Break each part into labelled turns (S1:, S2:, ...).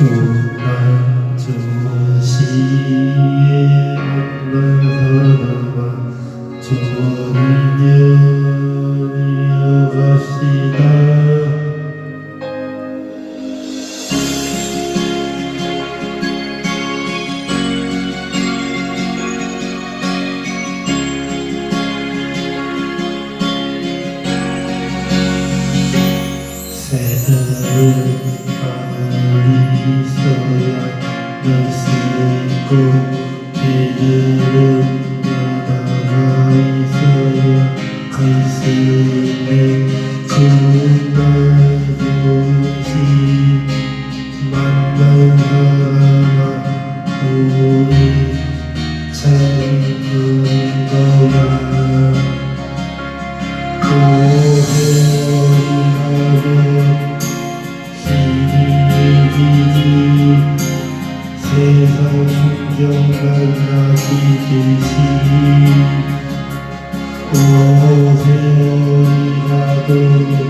S1: 종말 조시에 만난 사람아 좋은 인연이어 갑시다 새해 이름 나라가 있어야 갈 수 있는 날도시 만날 사람아 우리 잘 부른 거야 고해 세상 순정갈나 기대시 어세 어디가도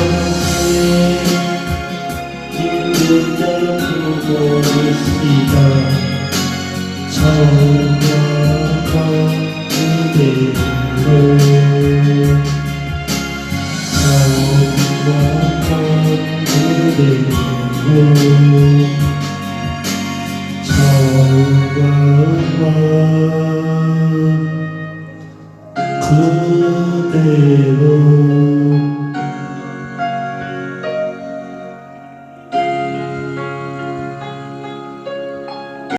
S1: 처음과 그대로.